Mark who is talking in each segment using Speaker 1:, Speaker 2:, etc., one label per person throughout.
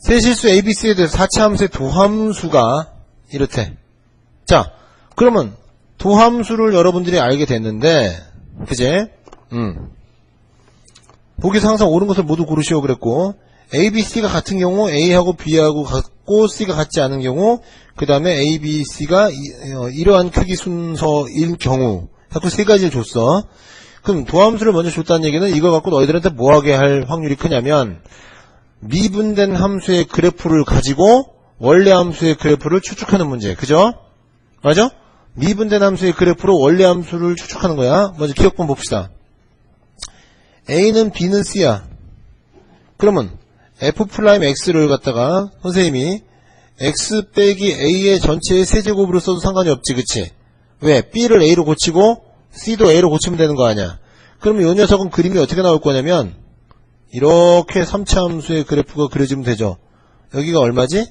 Speaker 1: 세실수 ABC에 대해서 4차 함수의 도함수가 이렇대. 자, 그러면 도함수를 여러분들이 알게 됐는데, 그제? 음. 보기에서 항상 옳은 것을 모두 고르시오 그랬고, A, B, C가 같은 경우 A하고 B하고 같고 C가 같지 않은 경우, 그 다음에 A, B, C가 이, 어, 이러한 크기 순서일 경우, 자꾸 세 가지를 줬어. 그럼 도함수를 먼저 줬다는 얘기는 이거 갖고 너희들한테 뭐 하게 할 확률이 크냐면, 미분된 함수의 그래프를 가지고 원래 함수의 그래프를 추측하는 문제. 그죠? 맞아? 미분된 함수의 그래프로 원래 함수를 추측하는 거야. 먼저 기억번 봅시다. A는 B는 C야. 그러면 F'X를 갖다가 선생님이 X 빼기 A의 전체의 세제곱으로 써도 상관이 없지. 그치? 왜? B를 A로 고치고 C도 A로 고치면 되는 거 아니야. 그러면 이 녀석은 그림이 어떻게 나올 거냐면 이렇게 3차 함수의 그래프가 그려지면 되죠. 여기가 얼마지?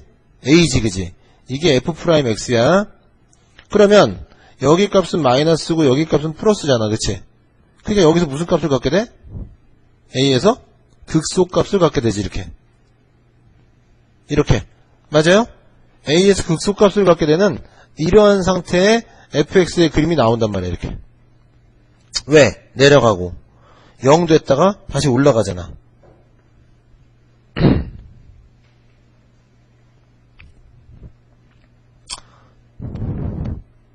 Speaker 1: A지, 그지? 이게 F'X야. 그러면 여기 값은 마이너스고 여기 값은 플러스잖아, 그치? 그러니까 여기서 무슨 값을 갖게 돼? A에서 극소 값을 갖게 되지, 이렇게. 이렇게. 맞아요? A에서 극소 값을 갖게 되는 이러한 상태의 fx의 그림이 나온단 말이야, 이렇게. 왜? 내려가고. 0 됐다가 다시 올라가잖아.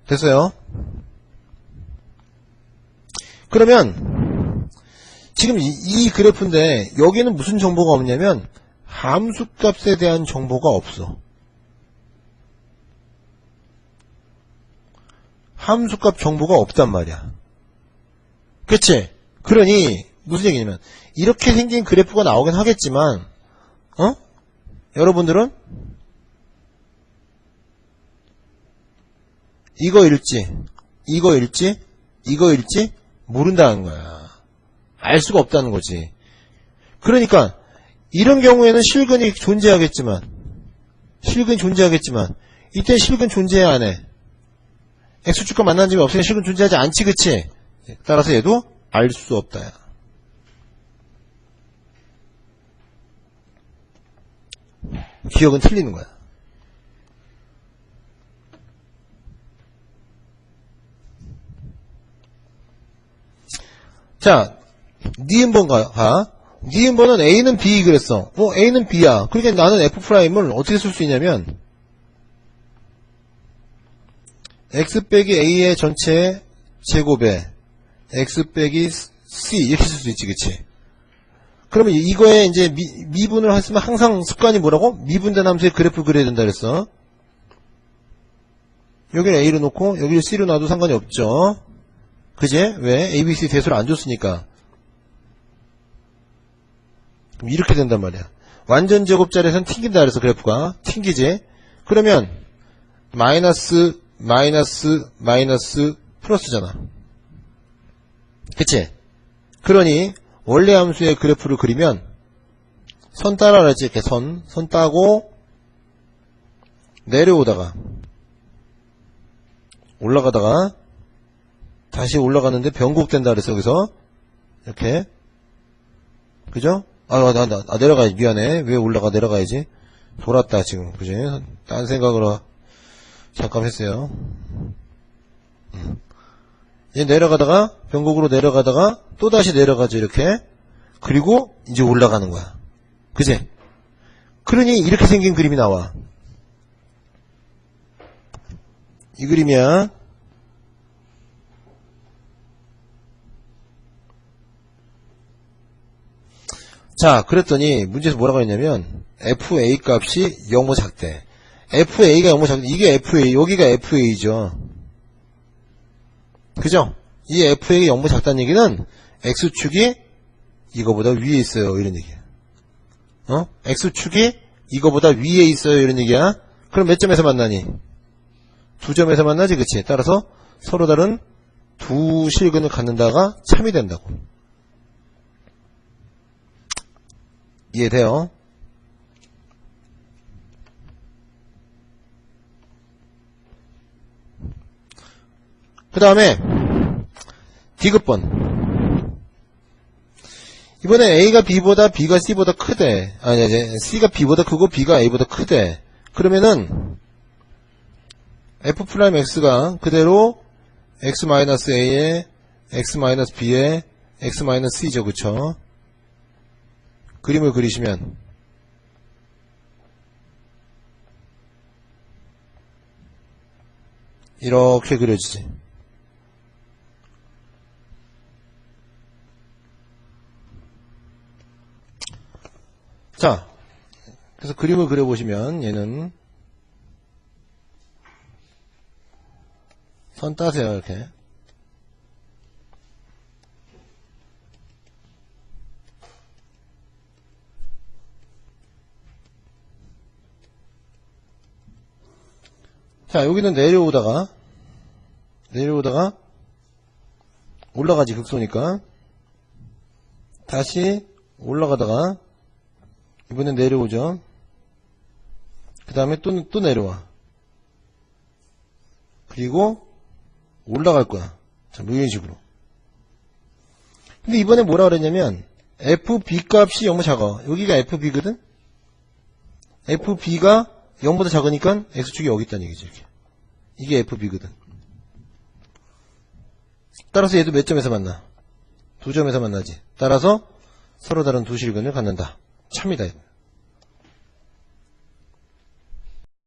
Speaker 1: 됐어요? 그러면 지금 이, 이 그래프인데 여기는 무슨 정보가 없냐면 함수값에 대한 정보가 없어. 함수값 정보가 없단 말이야. 그치? 그러니 무슨 얘기냐면 이렇게 생긴 그래프가 나오긴 하겠지만 어? 여러분들은 이거일지 이거일지 이거일지 모른다는 거야. 알 수가 없다는 거지. 그러니까 이런 경우에는 실근이 존재하겠지만 실근이 존재하겠지만 이때 실근 존재해 안 해? X축과 만난 점이 없으니까 실근 존재하지 않지 그치? 따라서 얘도 알 수 없다. 야. 기억은 틀리는 거야. 자, 니은 번 가, 가. 니은 번은 A는 B 그랬어. 어, A는 B야. 그러니까 나는 F'을 어떻게 쓸 수 있냐면, X 빼기 A의 전체 제곱에 X 빼기 C 이렇게 쓸 수 있지, 그치? 그러면 이거에 이제 미, 분을 했으면 항상 습관이 뭐라고? 미분된 함수의 그래프 그려야 된다 그랬어. 여기를 A로 놓고 여기를 C로 놔도 상관이 없죠. 그제? 왜? ABC 대수를 안 줬으니까. 이렇게 된단 말이야. 완전 제곱자리에서는 튕긴다 그래서 그래프가. 튕기지? 그러면 마이너스 마이너스 마이너스 플러스잖아. 그치? 그러니 원래 함수의 그래프를 그리면 선 따라 그랬지 이렇게 선, 선 따고 내려오다가 올라가다가 다시 올라가는데 변곡된다 그랬어 여기서 이렇게 그죠? 아, 나, 나, 아, 내려가야지. 미안해. 왜 올라가? 내려가야지. 돌았다, 지금. 그지? 딴 생각으로 잠깐 했어요. 음. 이제 내려가다가, 변곡으로 내려가다가, 또 다시 내려가죠, 이렇게. 그리고, 이제 올라가는 거야. 그지? 그러니, 이렇게 생긴 그림이 나와. 이 그림이야. 자, 그랬더니 문제에서 뭐라고 했냐면 FA 값이 0보 작대. FA가 0보 작대. 이게 FA, 여기가 FA죠. 그죠? 이 FA가 0보 작다는 얘기는 X축이 이거보다 위에 있어요. 이런 얘기야. 어? X축이 이거보다 위에 있어요. 이런 얘기야. 그럼 몇 점에서 만나니? 두 점에서 만나지, 그치? 따라서 서로 다른 두 실근을 갖는다가 참이 된다고. 이해돼요? 그 다음에 디귿번 이번에 A가 B보다 B가 C보다 크대. 아니, 이제 C가 B보다 크고 B가 A보다 크대. 그러면은 F 프라임 X가 그대로 X 마이너스 A에 X 마이너스 B에 X 마이너스 C죠. 그쵸? 그림을 그리시면 이렇게 그려지지. 자, 그래서 그림을 그려보시면 얘는 선 따세요 이렇게 자 여기는 내려오다가 내려오다가 올라가지 극소니까. 다시 올라가다가 이번엔 내려오죠. 그 다음에 또, 또 내려와. 그리고 올라갈 거야. 자, 뭐 이런 식으로. 근데 이번에 뭐라 그랬냐면 FB 값이 너무 작아. 여기가 FB거든? FB가 0보다 작으니까 X축이 여기 있다는 얘기지 이렇게. 이게 FB거든 따라서 얘도 몇 점에서 만나 두 점에서 만나지 따라서 서로 다른 두 실근을 갖는다 참이다.